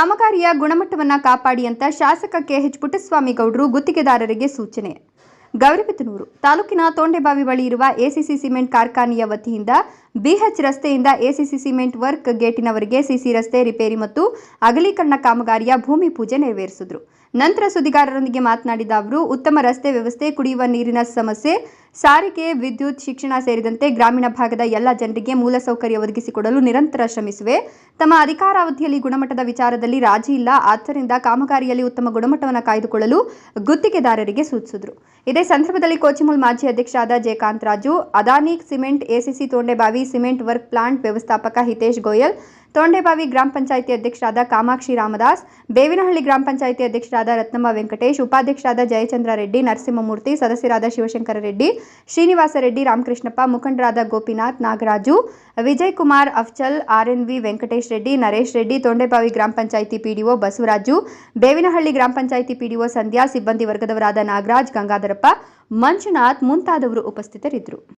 ಕಾಮಗಾರಿಯ ಗುಣಮಟ್ಟವನ್ನು ಕಾಪಾಡಿ ಅಂತ ಶಾಸಕ ಕೆಎಚ್ ಪುಟ್ಟಸ್ವಾಮಿ ಗೌಡರು ಗುತ್ತಿಗೆದಾರರಿಗೆ ಸೂಚನೆ. ಗೌರಿಬಿದನೂರು ತಾಲೂಕಿನ ತೋಂಡೆಬಾವಿ ಬಳಿ ಇರುವ ಎಸಿಸಿ ಸಿಮೆಂಟ್ ಕಾರ್ಖಾನೆಯ ವತಿಯಿಂದ ಬಿಎಚ್ ರಸ್ತೆಯಿಂದ ಎಸಿಸಿ ಸಿಮೆಂಟ್ ವರ್ಕ್ ಗೇಟಿನವರೆಗೆ ಸಿಸಿ ರಸ್ತೆ ರಿಪೇರಿ ಮತ್ತು ಅಗಲೀಕರಣ ಕಾಮಗಾರಿಯ ಭೂಮಿ ಪೂಜೆ ನೆರವೇರಿಸಿದ್ರು. ನಂತರ ಸುದ್ದಿಗಾರರೊಂದಿಗೆ ಮಾತನಾಡಿದ ಅವರು, ಉತ್ತಮ ರಸ್ತೆ ವ್ಯವಸ್ಥೆ, ಕುಡಿಯುವ ನೀರಿನ ಸಮಸ್ಯೆ, ಸಾರಿಗೆ, ವಿದ್ಯುತ್, ಶಿಕ್ಷಣ ಸೇರಿದಂತೆ ಗ್ರಾಮೀಣ ಭಾಗದ ಎಲ್ಲ ಜನರಿಗೆ ಮೂಲಸೌಕರ್ಯ ಒದಗಿಸಿಕೊಡಲು ನಿರಂತರ ಶ್ರಮಿಸುವೆ. ತಮ್ಮ ಅಧಿಕಾರಾವಧಿಯಲ್ಲಿ ಗುಣಮಟ್ಟದ ವಿಚಾರದಲ್ಲಿ ರಾಜಿ ಇಲ್ಲ. ಆದ್ದರಿಂದ ಕಾಮಗಾರಿಯಲ್ಲಿ ಉತ್ತಮ ಗುಣಮಟ್ಟವನ್ನು ಕಾಯ್ದುಕೊಳ್ಳಲು ಗುತ್ತಿಗೆದಾರರಿಗೆ ಸೂಚಿಸಿದರು. ಇದೇ ಸಂದರ್ಭದಲ್ಲಿ ಕೋಚಿಮುಲ್ ಮಾಜಿ ಅಧ್ಯಕ್ಷರಾದ Jayakanth Raju Adani cement ACC Tondebavi cement work plant ವ್ಯವಸ್ಥಾಪಕ ಹಿತೇಶ್ ಗೋಯಲ್, ತೋಂಡೆಬಾವಿ ಗ್ರಾಮ ಪಂಚಾಯಿತಿ ಅಧ್ಯಕ್ಷರಾದ ಕಾಮಾಕ್ಷಿ ರಾಮದಾಸ್, ಬೇವಿನಹಳ್ಳಿ ಗ್ರಾಮ ಪಂಚಾಯಿತಿ ಅಧ್ಯಕ್ಷರಾದ ರತ್ನಮ್ಮ ವೆಂಕಟೇಶ್, ಉಪಾಧ್ಯಕ್ಷರಾದ ಜಯಚಂದ್ರ ರೆಡ್ಡಿ, ನರಸಿಂಹಮೂರ್ತಿ, ಸದಸ್ಯರಾದ ಶಿವಶಂಕರ ರೆಡ್ಡಿ, ಶ್ರೀನಿವಾಸ ರೆಡ್ಡಿ, ರಾಮಕೃಷ್ಣಪ್ಪ, ಮುಖಂಡರಾದ ಗೋಪಿನಾಥ್ ನಾಗರಾಜು ವಿಜಯ್ ಕುಮಾರ್ ಅಫ್ಚಲ್ ಆರ್ಎನ್ವಿ ವೆಂಕಟೇಶ್ ರೆಡ್ಡಿ, ನರೇಶ್ ರೆಡ್ಡಿ, ತೊಂಡೆಬಾವಿ ಗ್ರಾಮ ಪಂಚಾಯಿತಿ ಪಿಡಿಒ ಬಸವರಾಜು, ಬೇವಿನಹಳ್ಳಿ ಗ್ರಾಮ ಪಂಚಾಯಿತಿ ಪಿಡಿಒ ಸಂಧ್ಯಾ, ಸಿಬ್ಬಂದಿ ವರ್ಗದವರಾದ ನಾಗರಾಜ್, ಗಂಗಾಧರಪ್ಪ, ಮಂಜುನಾಥ್ ಮುಂತಾದವರು ಉಪಸ್ಥಿತರಿದ್ದರು.